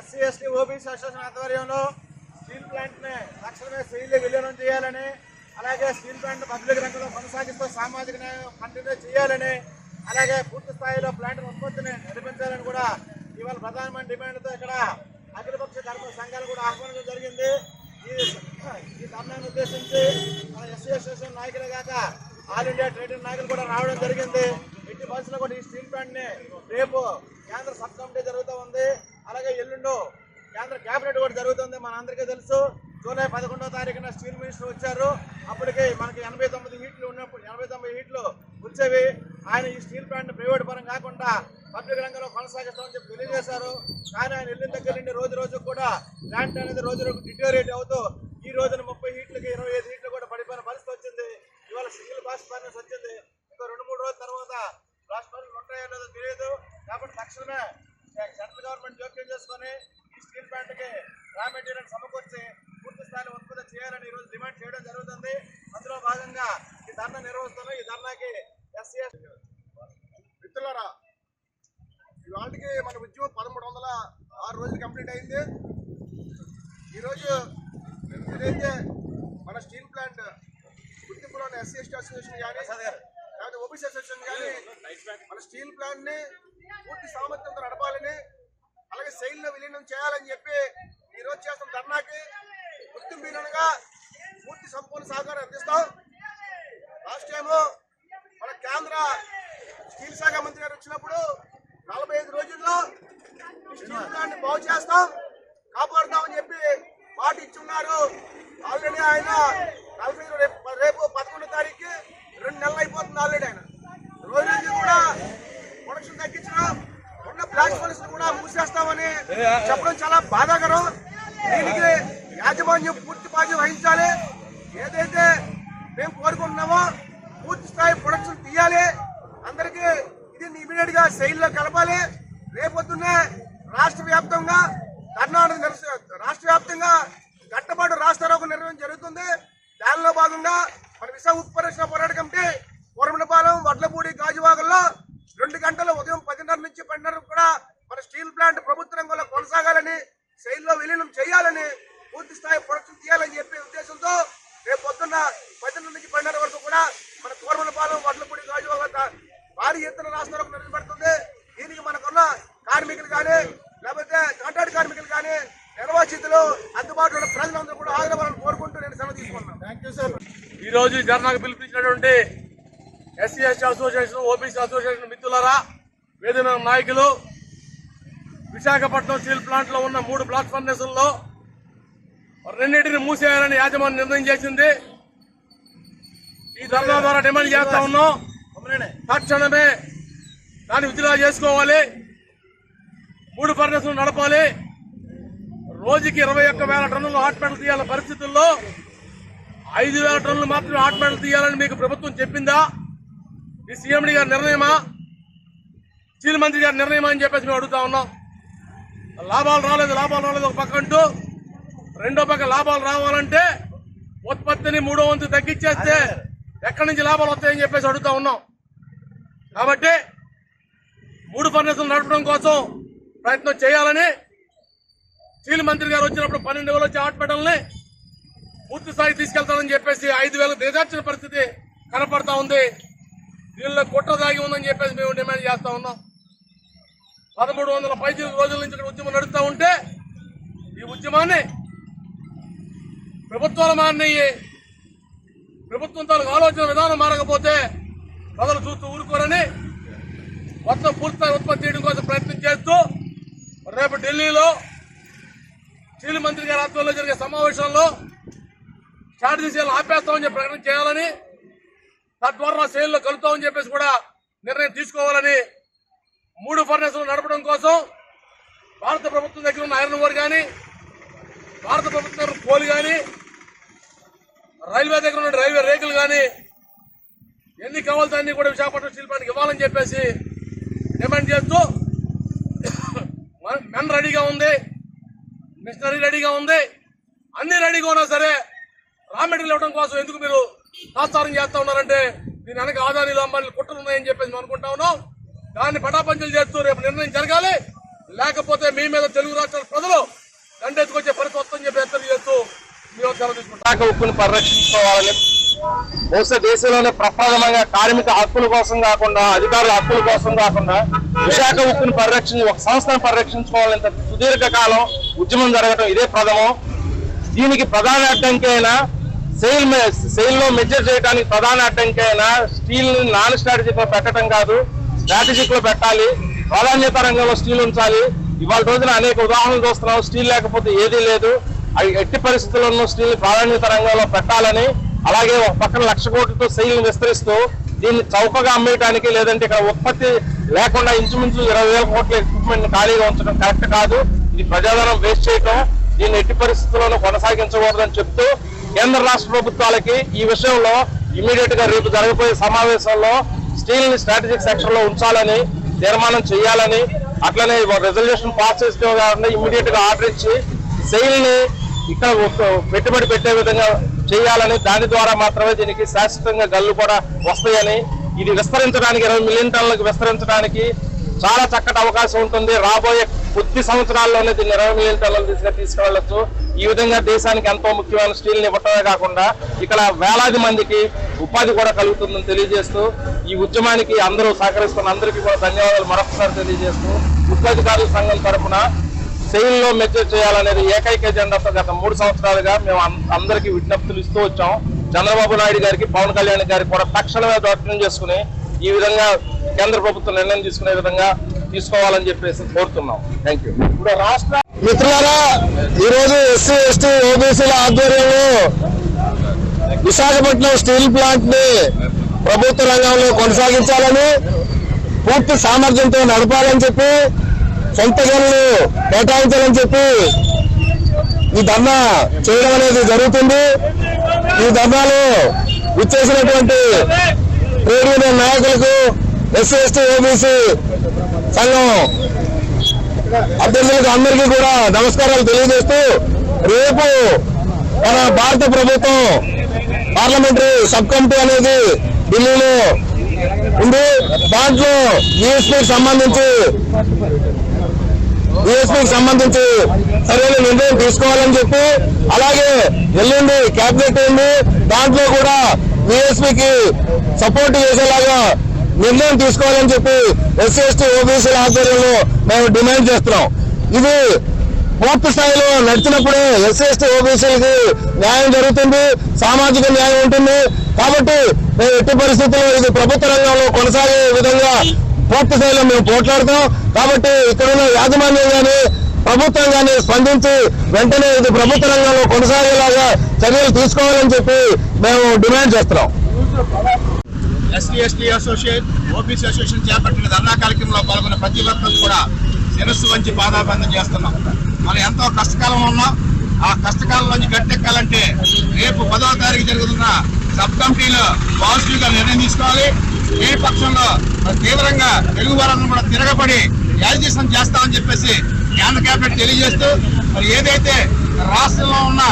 SC ST OBC association ఆధ్వర్యంలో steel ప్లాంట్ని తక్షణమే స్త్రీలు విలీనం చేయాలని అలాగే స్టీల్ ప్లాంట్ పబ్లిక్ రంగంలో కొనసాగిస్తూ సామాజిక న్యాయం కంటిన్యూ చేయాలని అలాగే పూర్తి స్థాయిలో ప్లాంట్ ఉత్పత్తిని నడిపించాలని కూడా ఇవాళ ప్రధానమైన డిమాండ్తో ఇక్కడ అఖిలపక్ష ధర్మ సంఘాలు కూడా ఆహ్వానించడం జరిగింది. ఈ ఈ ధర్నాన్ని ఉద్దేశించి మన ఎస్సీ అసోసియేషన్ నాయకులే కాక ఆల్ ఇండియా ట్రేడింగ్ నాయకులు కూడా రావడం జరిగింది. ఎట్టి బస్సులో కూడా ఈ స్టీల్ ప్లాంట్ని రేపు కేంద్ర సబ్ కమిటీ జరుగుతూ ఉంది. అలాగే ఎల్లుండో కేంద్ర కేబినెట్ కూడా జరుగుతుంది. మన అందరికీ తెలుసు. జూలై పదకొండో తారీఖున స్టీల్ మినిస్టర్ వచ్చారు. అప్పటికి మనకి ఎనభై తొమ్మిది హీట్లు ఉన్నప్పుడు ఎనభై తొమ్మిది హీట్లు వచ్చేవి. ఆయన ఈ స్టీల్ ప్లాంట్ ప్రైవేట్ పరం కాకుండా పబ్లిక్ రంగంలో కొనసాగిస్తామని చెప్పి తెలియజేశారు. కానీ ఆయన వెళ్ళిన దగ్గర నుండి రోజు రోజు కూడా ప్లాంట్ అనేది రోజు రోజు డిటోరేట్ అవుతూ ఈ రోజున ముప్పై హీట్లకి ఇరవై ఐదు హీట్లు కూడా పడిపోయిన పరిస్థితి వచ్చింది. ఇవాళ సింగిల్ బాస్ ఫైనాన్స్ వచ్చింది. ఇంకో రెండు మూడు రోజుల తర్వాత బ్లాస్ట్ ఫైనాన్స్ ఉంటాయో లేదో తెలియదు. కాబట్టి తక్షణమే సెంట్రల్ గవర్నమెంట్ జోక్యం చేసుకొని ఈ స్టీల్ ప్లాంట్కి రా మెటీరియల్ సమకూర్చి పూర్తి స్థాయిలో ఉత్పత్తి చేయాలని ఈ రోజు డిమాండ్ చేయడం జరుగుతుంది. అందులో భాగంగా ఈ ధర్నా నిర్వహిస్తున్నాం ఈ ధర్నాకి ఎస్సీ మిత్రులరా ఇవాళకి మన ఉద్యమం పదమూడు వందల ఆరు రోజులు కంప్లీట్ అయింది. ఈరోజు ఏదైతే మన స్టీల్ ప్లాంట్ గుర్తింపులో ఎస్సీ ఎస్టీ అసోసియేషన్ కానీ లేకపోతే ఓబీసీ అసోసియేషన్ కానీ మన స్టీల్ ప్లాంట్ని పూర్తి సామర్థ్యంతో నడపాలని అలాగే శైలిలో విలీనం చేయాలని చెప్పి ఈరోజు చేస్తున్న ధర్నాకి గుర్తింపుగా పూర్తి సంపూర్ణ సహకారం అందిస్తాం. లాస్ట్ టైము మన కేంద్ర స్టీల్ శాఖ మంత్రి గారు వచ్చినప్పుడు నలభై ఐదు రోజుల్లో ఈ స్టీల్ బాగు చేస్తాం కాపాడుతామని చెప్పి మాట ఇచ్చున్నారు. ఆల్రెడీ ఆయన నలభై ఐదు రేపు రేపు పదకొండో తారీఖు రెండు నెలలు అయిపోతుంది ఆల్రెడీ ఆయన. రోజు కూడా ప్రొడక్షన్ తగ్గించి ఫోన్స్ కూడా మూసేస్తామని చెప్పడం చాలా బాధాకరం. దీనికి యాజమాన్యం పూర్తి బాధ్యత వహించాలి. ఏదైతే మేము కోరుకుంటున్నామో పూర్తి స్థాయి ప్రొడక్షన్ తీయాలి. అందరికీ ఇది ఇమీడియట్గా శైలిలో కలపాలి. రేపొద్దున్నే రాష్ట్ర వ్యాప్తంగా కర్ణాటక రాష్ట్ర వ్యాప్తంగా గట్టపాటు రాస్తారోక నిర్వహణ జరుగుతుంది. దానిలో భాగంగా మన విశాఖ పరిశ్రమ పోరాట కమిటీ పూర్మలపాలెం వడ్లపూడి గాజువాగల్లో రెండు గంటల ఉదయం పదిన్నర నుంచి కూడా మన స్టీల్ ప్లాంట్ ప్రభుత్వ రంగంలో కొనసాగాలని శైలిలో విలీనం చేయాలని పూర్తి స్థాయి ప్రొడక్షన్ తీయాలని చెప్పే ఉద్దేశంతో రేపు పొద్దున్న పద్దెనిమిది నుంచి పన్నెండు వరకు కూడా మన కూరమలపాలెం వడ్లపూడి గాజువాగ భారీ ఎత్తున రాష్ట్రాలకు నిర్వహించబడుతుంది దీనికి మనకున్న కార్మికులు కానీ లేకపోతే కాంట్రాక్ట్ కార్మికులు కానీ నిర్వాచితులు అందుబాటులో ఉన్న ప్రజలందరూ కూడా హాజరవ్వాలని కోరుకుంటూ నేను సెలవు తీసుకున్నాను ఈరోజు ఈ రోజు ధర్నాకు పిలిపించినటువంటి SC ST association OBC association మిత్రులరా వేదిన నాయకులు విశాఖపట్నం స్టీల్ ప్లాంట్లో ఉన్న మూడు బ్లాక్ ఫర్నేసుల్లో రెండింటిని మూసేయాలని యాజమాన్యం నిర్ణయం చేసింది. ఈ ధర్నా ద్వారా డిమాండ్ చేస్తా ఉన్నాం. తక్షణమే దాన్ని విత్డ్రా చేసుకోవాలి. మూడు ఫర్నేసులు నడపాలి. రోజుకి ఇరవై ఒక్క వేల టన్నులు హాట్ మెటల్ తీయాల పరిస్థితుల్లో ఐదు వేల టన్నులు మాత్రమే హాట్ మెటల్ తీయాలని మీకు ప్రభుత్వం చెప్పిందా? ఈ సీఎండి గారి నిర్ణయమా? స్టీల్ మంత్రి గారి నిర్ణయమా అని చెప్పేసి మేము అడుగుతా ఉన్నాం. లాభాలు రాలేదు లాభాలు రాలేదు ఒక పక్క అంటూ రెండో పక్క లాభాలు రావాలంటే ఉత్పత్తిని మూడో వంతు తగ్గించేస్తే ఎక్కడి నుంచి లాభాలు వస్తాయని చెప్పేసి అడుగుతా ఉన్నాం. కాబట్టి మూడు ఫర్నేసులు నడపడం కోసం ప్రయత్నం చేయాలని స్టీల్ మంత్రి గారు వచ్చినప్పుడు పన్నెండు వేలు వచ్చి హాస్పిటల్ని పూర్తి స్థాయి తీసుకెళ్తానని చెప్పేసి ఐదు వేలకు దిగజార్చిన పరిస్థితి కనపడతా ఉంది. దీనిలో కుట్ర దాగి ఉందని చెప్పేసి మేము డిమాండ్ చేస్తా ఉన్నాం. పదమూడు వందల పైచి రోజుల నుంచి ఇక్కడ ఉద్యమం నడుస్తూ ఉంటే ఈ ఉద్యమాన్ని ప్రభుత్వాలు మారినయ్యి ప్రభుత్వం తాలూకు ఆలోచన విధానం మారకపోతే ప్రజలు చూస్తూ ఊరుకోరని మొత్తం పూర్తిగా ఉత్పత్తి చేయడం కోసం ప్రయత్నం చేస్తూ రేపు ఢిల్లీలో స్టీల్ మంత్రి గారి ఆధ్వర్యంలో జరిగే సమావేశంలో స్టార్ట్ చేసేయాలని ఆపేస్తామని చెప్పి ప్రకటన చేయాలని తద్వారా సేల్లో కలుపుతామని చెప్పేసి కూడా నిర్ణయం తీసుకోవాలని మూడు ఫర్నేసులు నడపడం కోసం భారత ప్రభుత్వం దగ్గర ఉన్న ఐరన్ ఓర్ కానీ భారత ప్రభుత్వం దగ్గర కోల్ కానీ రైల్వే దగ్గర ఉన్న రైల్వే రేకులు కానీ ఎన్ని కావాల్సి అన్ని కూడా విశాఖపట్నం శిల్పానికి ఇవ్వాలని చెప్పేసి డిమాండ్ చేస్తూ మెన్ రెడీగా ఉంది మిషనరీ రెడీగా ఉంది. అన్ని రెడీగా ఉన్నా సరే రా మెటీరియల్ ఇవ్వడం కోసం ఎందుకు మీరు తాత్సారం చేస్తా ఉన్నారంటే దీని వెనక ఆదానీలు అమ్మాయిలు కుట్రలు ఉన్నాయని చెప్పేసి మేము అనుకుంటా ఉన్నాం. దాన్ని పటాపంచలు చేస్తూ రేపు నిర్ణయం జరగాలి. లేకపోతే మీ మీద తెలుగు రాష్ట్రాల ప్రజలు దండెత్తుకొచ్చే పరిస్థితి వస్తుందని చెప్పి హెచ్చరిక చేస్తూ మీరు ఉక్కును ఉక్కుని పరిరక్షించుకోవాలని బహుశా దేశంలోనే ప్రప్రథమంగా కార్మిక హక్కుల కోసం కాకుండా అధికారుల హక్కుల కోసం కాకుండా విశాఖ ఉక్కుని పరిరక్షించి ఒక సంస్థను పరిరక్షించుకోవాలని సుదీర్ఘకాలం సుదీర్ఘ కాలం ఉద్యమం జరగడం ఇదే ప్రథమం. దీనికి ప్రధాన అడ్డంకి అయినా సెయిల్ సెయిల్లో మెజర్ చేయడానికి ప్రధాన అడ్డంకి అయినా స్టీల్ నాన్ స్ట్రాటజిక్ పెట్టడం కాదు. స్ట్రాటజిక్లో పెట్టాలి ప్రాధాన్యత రంగంలో స్టీల్ ఉంచాలి. ఇవాళ రోజున అనేక ఉదాహరణలు చూస్తున్నాం. స్టీల్ లేకపోతే ఏదీ లేదు. అవి ఎట్టి పరిస్థితుల్లోనూ స్టీల్ ప్రాధాన్యత రంగంలో పెట్టాలని అలాగే ఒక పక్కన లక్ష కోట్లతో శైలిని విస్తరిస్తూ దీన్ని చౌకగా అమ్మేయడానికి లేదంటే ఇక్కడ ఉత్పత్తి లేకుండా ఇంచుమించు ఇరవై వేల కోట్ల ఎక్విప్మెంట్ ఖాళీగా ఉంచడం కరెక్ట్ కాదు. ఇది ప్రజాధనం వేస్ట్ చేయటం. దీన్ని ఎట్టి పరిస్థితుల్లోనూ కొనసాగించకూడదని చెప్తూ కేంద్ర రాష్ట్ర ప్రభుత్వాలకి ఈ విషయంలో ఇమీడియట్గా రేపు జరగబోయే సమావేశంలో స్టీల్ని స్ట్రాటజిక్ సెక్టర్లో ఉంచాలని తీర్మానం చేయాలని అట్లనే రిజల్యూషన్ పాస్ చేస్తే కాకుండా ఇమ్మీడియట్గా ఆర్డర్ ఇచ్చి సెయిల్ని ఇక్కడ పెట్టుబడి పెట్టే విధంగా చేయాలని దాని ద్వారా మాత్రమే దీనికి శాశ్వతంగా గల్లు కూడా వస్తాయని ఇది విస్తరించడానికి ఇరవై మిలియన్ టన్నులకు విస్తరించడానికి చాలా చక్కటి అవకాశం ఉంటుంది. రాబోయే కొద్ది సంవత్సరాల్లోనే దీన్ని ఇరవై మిలియన్ టన్నులు దిశగా తీసుకెళ్ళొచ్చు ఈ విధంగా దేశానికి ఎంతో ముఖ్యమైన స్టీల్ని ఇవ్వటమే కాకుండా ఇక్కడ వేలాది మందికి ఉపాధి కూడా కలుగుతుందని తెలియజేస్తూ ఈ ఉద్యమానికి అందరూ సహకరిస్తున్న అందరికీ కూడా ధన్యవాదాలు మరొకసారి తెలియజేస్తూ ఉపాధికారుల సంఘం తరఫున సెయిల్లో మెచ్యూర్ చేయాలనేది ఏకైక ఎజెండాతో గత మూడు సంవత్సరాలుగా మేము అం- అందరికీ విజ్ఞప్తులు ఇస్తూ వచ్చాం. చంద్రబాబు నాయుడు గారికి పవన్ కళ్యాణ్ గారికి కూడా తక్షణమే జోక్యం చేసుకుని ఈ విధంగా కేంద్ర ప్రభుత్వం నిర్ణయం తీసుకునే విధంగా తీసుకోవాలని చెప్పేసి కోరుతున్నాం. థ్యాంక్ యూ ఇప్పుడు రాష్ట్ర మిత్రులారా ఈరోజు ఎస్సీ ఎస్టీ ఓబీసీల ఆధ్వర్యంలో విశాఖపట్నం స్టీల్ ప్లాంట్ని ప్రభుత్వ రంగంలో కొనసాగించాలని పూర్తి సామర్థ్యంతో నడపాలని చెప్పి సొంత గనులు కేటాయించాలని చెప్పి ఈ ధర్నా చేయడం అనేది జరుగుతుంది. ఈ ధర్నాలో ఇచ్చేసినటువంటి ట్రేడ్ యూనియన్ నాయకులకు ఎస్సీ ఎస్టీ ఓబీసీ సంఘం అభ్యర్థులకు అందరికీ కూడా నమస్కారాలు తెలియజేస్తూ రేపు మన భారత ప్రభుత్వం పార్లమెంటరీ సబ్ కమిటీ అనేది ఢిల్లీలో ఉంది. దాంట్లో యూఎస్పీకి సంబంధించి యూఎస్పీకి సంబంధించి సరైన నిర్ణయం తీసుకోవాలని చెప్పి అలాగే ఎల్లుండి క్యాబినెట్ ఉంది. దాంట్లో కూడా యూఎస్పీకి సపోర్ట్ చేసేలాగా నిర్ణయం తీసుకోవాలని చెప్పి ఎస్సీ ఎస్టీ ఓబీసీల ఆధ్వర్యంలో మేము డిమాండ్ చేస్తున్నాం. ఇది పూర్తి స్థాయిలో నడిచినప్పుడే ఎస్సీ ఎస్టీ ఓబీసీలకి న్యాయం జరుగుతుంది సామాజిక న్యాయం ఉంటుంది. కాబట్టి మేము ఎట్టి పరిస్థితుల్లో ఇది ప్రభుత్వ రంగంలో కొనసాగే విధంగా పూర్తి స్థాయిలో మేము పోట్లాడతాం కాబట్టి ఇక్కడున్న యాజమాన్యం కానీ ప్రభుత్వం కానీ స్పందించి వెంటనే ఇది ప్రభుత్వ రంగంలో కొనసాగేలాగా చర్యలు తీసుకోవాలని చెప్పి మేము డిమాండ్ చేస్తున్నాం. ST ST associate OBC association చేపట్టిన ధర్నా కార్యక్రమంలో పాల్గొన్న ప్రతి ఒక్కరు కూడా శిరస్సు వంచి పాదాబంధం చేస్తున్నాం. మనం ఎంతో కష్టకాలం ఉన్నాం. ఆ కష్టకాలం నుంచి గట్టెక్కాలంటే రేపు పదవ తారీఖు జరుగుతున్న సబ్ కమిటీలో పాజిటివ్గా నిర్ణయం తీసుకోవాలి. ఏ పక్షంలో మరి తీవ్రంగా తెలుగు వారందరూ కూడా తిరగబడి యాజిషన్ చేస్తామని చెప్పేసి కేంద్ర కేబినెట్ తెలియజేస్తూ మరి ఏదైతే రాష్ట్రంలో ఉన్న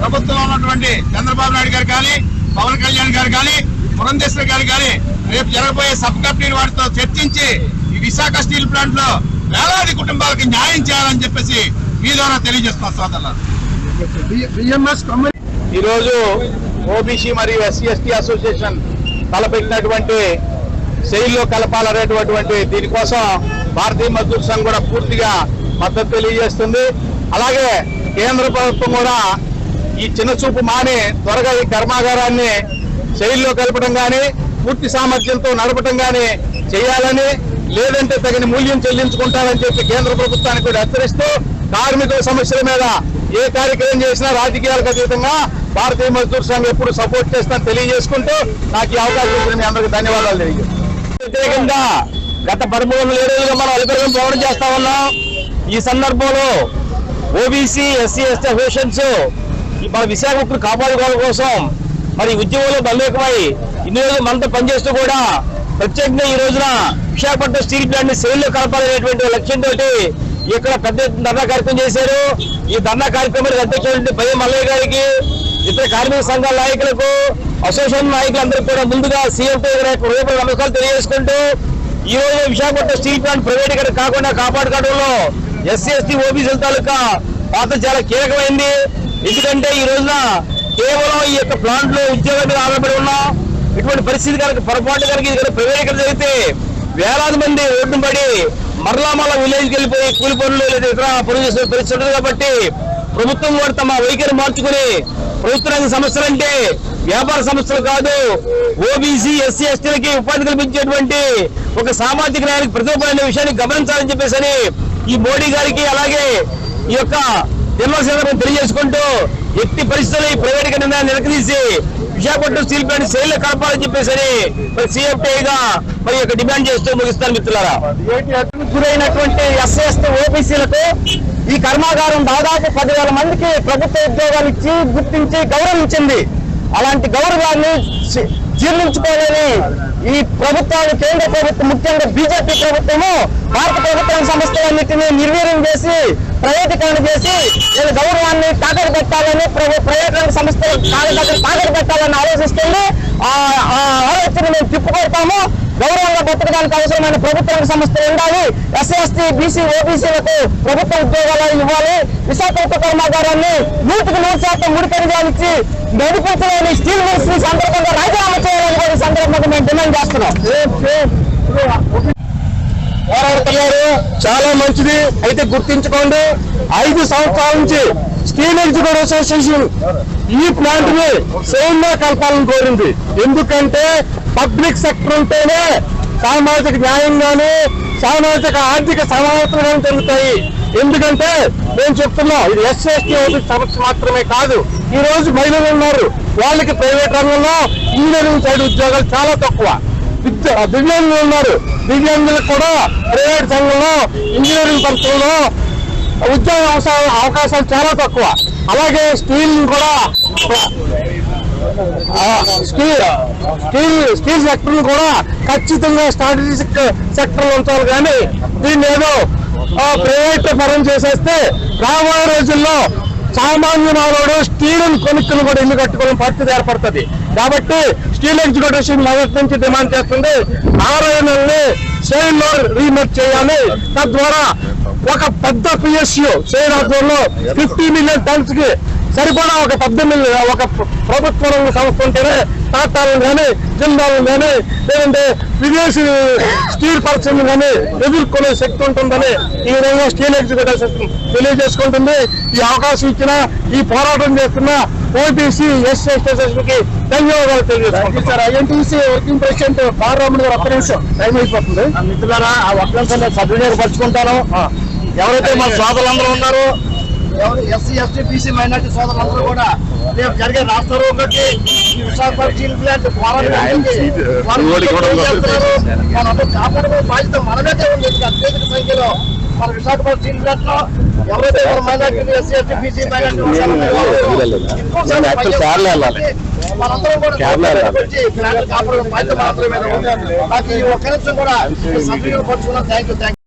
ప్రభుత్వంలో ఉన్నటువంటి చంద్రబాబు నాయుడు గారు కానీ పవన్ కళ్యాణ్ గారు కానీ పురంధేశ్వరి గారు కానీ రేపు జరగబోయే సబ్ కమిటీ వారితో చర్చించి ఈ విశాఖ స్టీల్ ప్లాంట్లో వేలాది కుటుంబాలకి న్యాయం చేయాలని చెప్పేసి మీ ద్వారా తెలియజేస్తున్నాం సోదరులు ఈ రోజు ఓబీసీ మరియు ఎస్సీ ఎస్టీ అసోసియేషన్ తలపెట్టినటువంటి శైలిలో కలపాలనేటువంటి దీనికోసం భారతీయ మజ్దూర్ సంఘ్ కూడా పూర్తిగా మద్దతు తెలియజేస్తుంది. అలాగే కేంద్ర ప్రభుత్వం కూడా ఈ చిన్న చూపు మాని త్వరగా ఈ కర్మాగారాన్ని శైలిలో కలపడం కానీ పూర్తి సామర్థ్యంతో నడపడం కానీ చేయాలని లేదంటే తగిన మూల్యం చెల్లించుకుంటారని చెప్పి కేంద్ర ప్రభుత్వానికి కూడా హెచ్చరిస్తూ కార్మికుల సమస్యల మీద ఏ కార్యక్రమం చేసినా రాజకీయాలకు అతీతంగా భారతీయ మజ్దూర్ సంఘం ఎప్పుడు సపోర్ట్ చేస్తానని తెలియజేసుకుంటూ నాకు ఈ అవకాశం ఇచ్చిన మీ అందరికీ ధన్యవాదాలు తెలియజేస్తాను గత పదమూడు వందల మనం అధికారం పోవడం చేస్తా ఉన్నాం. ఈ సందర్భంలో ఓబీసీ ఎస్సీ ఎస్టీ అసోసియేషన్స్ మన విశాఖ ఉక్కును కాపాడుకోవడం కోసం మరి ఉద్యమంలో బలవేకమై ఇన్ని రోజులు మనతో పనిచేస్తూ కూడా ప్రత్యేకంగా ఈ రోజున విశాఖపట్నం స్టీల్ ప్లాంట్ని సేల్లో కలపాలనేటువంటి లక్ష్యంతో ఇక్కడ పెద్ద ఎత్తున ధర్నా కార్యక్రమం చేశారు. ఈ ధర్నా కార్యక్రమానికి అధ్యక్షుడు పై మల్లయ్య గారికి ఇతర కార్మిక సంఘాల నాయకులకు అసోసియేషన్ నాయకులందరికీ కూడా ముందుగా సీఎంతో హృదయపూర్వక నమ్మకాలు తెలియజేసుకుంటూ ఈ రోజు విశాఖపట్నం స్టీల్ ప్లాంట్ ప్రైవేటీకరణ కాకుండా కాపాడుకోవడంలో ఎస్సీ ఎస్టీ ఓబీసీల తాలూకా పాత్ర చాలా కీలకమైంది. ఎందుకంటే ఈ రోజున కేవలం ఈ యొక్క ప్లాంట్లో ఉద్యోగం మీద ఆధారపడి ఉన్నాం ఇటువంటి పరిస్థితి కనుక పొరపాటు కనుక ఇది కనుక జరిగితే వేలాది మంది రోడ్డు పడి మరలా మరలా విలేజ్కి వెళ్ళిపోయి కూలి పనులు లేదా ఇతర పనులు చేసే పరిస్థితి ఉంటుంది కాబట్టి ప్రభుత్వం కూడా తమ వైఖరి మార్చుకుని ప్రభుత్వ రంగ సంస్థలు అంటే వ్యాపార సంస్థలు కాదు ఓబీసీ ఎస్సీ ఎస్టీలకి ఉపాధి కల్పించేటువంటి ఒక సామాజిక న్యాయానికి ప్రతిరూపమైన విషయాన్ని గమనించాలని చెప్పేసి అని ఈ మోడీ గారికి అలాగే ఈ యొక్క జనరల్ తెలియజేసుకుంటూ ఎట్టి పరిస్థితుల్లో ఈ ప్రైవేటీకరణ నిలకదీసి విశాఖపట్నం స్టీల్ ప్లాంట్ సేల్ కలపాలని చెప్పేసి మరి సిఎఫ్టీగా మరి యొక్క డిమాండ్ చేస్తూ ముగిస్తాను మిత్రులారా. గురైనటువంటి ఎస్సీ ఓబీసీలకు ఈ కర్మాగారం దాదాపు పదివేల మందికి ప్రభుత్వ ఉద్యోగాలు ఇచ్చి గుర్తించి గౌరవించింది. అలాంటి గౌరవాన్ని జీర్ణించుకోలేని ఈ ప్రభుత్వాలు కేంద్ర ప్రభుత్వం ముఖ్యంగా బీజేపీ ప్రభుత్వము భారత ప్రభుత్వం సంస్థలన్నింటినీ నిర్వీర్యం చేసి ప్రైవేటీకరణ చేసి నేను గౌరవాన్ని తాకట్టు పెట్టాలని ప్రభు- ప్రైవేట్ సంస్థలు కాళ్ళ తాకట్టు పెట్టాలని ఆలోచిస్తుంది. ఆ ఆలోచన మేము తిప్పుకొడతాము. గౌరవంగా బతకడానికి అవసరమైన ప్రభుత్వ సంస్థలు ఉండాలి. ఎస్సీ ఎస్టీ బీసీ ఓబీసీలకు ప్రభుత్వ ఉద్యోగాలు ఇవ్వాలి. విశాఖపట్నం కర్మాగారాన్ని నూటికి నూరు శాతం ముడిపరిగాలు ఇచ్చి నడిపించలేని స్టీల్ మినిస్ట్రీ సందర్భంగా రాజీనామా చేయాలని కూడా సందర్భంగా మేము డిమాండ్ చేస్తున్నాం. పోరాడుతున్నారు చాలా మంచిది. అయితే గుర్తించుకోండి ఐదు సంవత్సరాల నుంచి స్టీల్ ఎగ్జిక్యూటివ్ అసోసియేషన్ ఈ ప్లాంట్ని సేమ్ కలపాలని కోరింది. ఎందుకంటే పబ్లిక్ సెక్టర్ ఉంటేనే సామాజిక న్యాయంగానే సామాజిక ఆర్థిక సమానతలు జరుగుతాయి. ఎందుకంటే నేను చెప్తున్నా ఇది ఎస్ఎస్టీ ఓబీసీ సమస్య మాత్రమే కాదు. ఈ రోజు మహిళలు ఉన్నారు. వాళ్ళకి ప్రైవేట్ రంగంలో ఇంజనీరింగ్ సైడ్ ఉద్యోగాలు చాలా తక్కువ. దివ్యాంగులు ఉన్నారు. దివ్యాంగులకు కూడా ప్రైవేట్ సంఘంలో ఇంజనీరింగ్ పరిశ్రమలో ఉద్యోగ అవకాశాలు చాలా తక్కువ. అలాగే స్టీల్ కూడా స్టీల్ స్టీల్ స్టీల్ సెక్టర్ కూడా ఖచ్చితంగా స్ట్రాటజిక్ సెక్టర్ ఉంచాలి. కానీ దీన్ని ఏదో ప్రైవేట్ పరం చేసేస్తే రాబోయే రోజుల్లో సామాన్య నాలుగు స్టీల్ కొనుక్కుని కూడా ఇల్లు కట్టుకోవడం పరిస్థితి ఏర్పడుతుంది. కాబట్టి స్టీల్ ఎగ్జిక్యూటివ్ మొదటి నుంచి డిమాండ్ చేస్తుంది. ఆర్ఐఎన్ఎల్ని సేల్లో రీమేక్ చేయాలి. తద్వారా ఒక పెద్ద పిఎస్యు సెయిల్ ఆధ్వర్యంలో ఫిఫ్టీ మిలియన్ టన్స్కి సరిపడా ఒక పెద్ద ఒక ప్రభుత్వ రంగ సంస్థ ఉంటేనే టాటాలను కానీ జిందాలను కానీ లేదంటే విదేశీ స్టీల్ పరిశ్రమ కానీ ఎదుర్కొనే శక్తి ఉంటుందని ఈ విధంగా స్టీల్ ఎగ్జిక్యూటివ్ సిస్టమ్ తెలియజేసుకుంటుంది. ఈ అవకాశం ఇచ్చిన ఈ పోరాటం చేస్తున్న ఓబీసీ ఎస్ అసోసియేషన్కి ధన్యవాదాలు తెలియజేసుకుంటాం sir. INTC working president Balaramudu గారు ఒక్క నిమిషం టైం అయిపోతుంది. మిత్రులారా ఆ ఒక్కరిని సద్వినియోగపరుచుకుంటాను ఎవరైతే మన సోదరులందరూ ఉన్నారో ఎవరు ఎస్సీ ఎస్టీ బీసీ మైనార్టీ సోదరులందరూ కూడా రేపు జరిగే రాష్ట్ర రోడ్డుకి ఈ విశాఖపట్నం స్టీల్ ప్లాంట్ మనందరూ కాపాడే బాధ్యత మనమైతే ఉంది. అత్యధిక సంఖ్యలో మన విశాఖపట్నం స్టీల్ ప్లాంట్లో ఎవరైతే మన minority SC ST BC minority మనందరం కూడా వచ్చి ప్లాంట్ కాపాడే బాధ్యత మాత్రమే. నాకు ఈ ఒక్క నిమిషం కూడా సద్వినియోగపరచుకున్నాం థ్యాంక్ యూ థ్యాంక్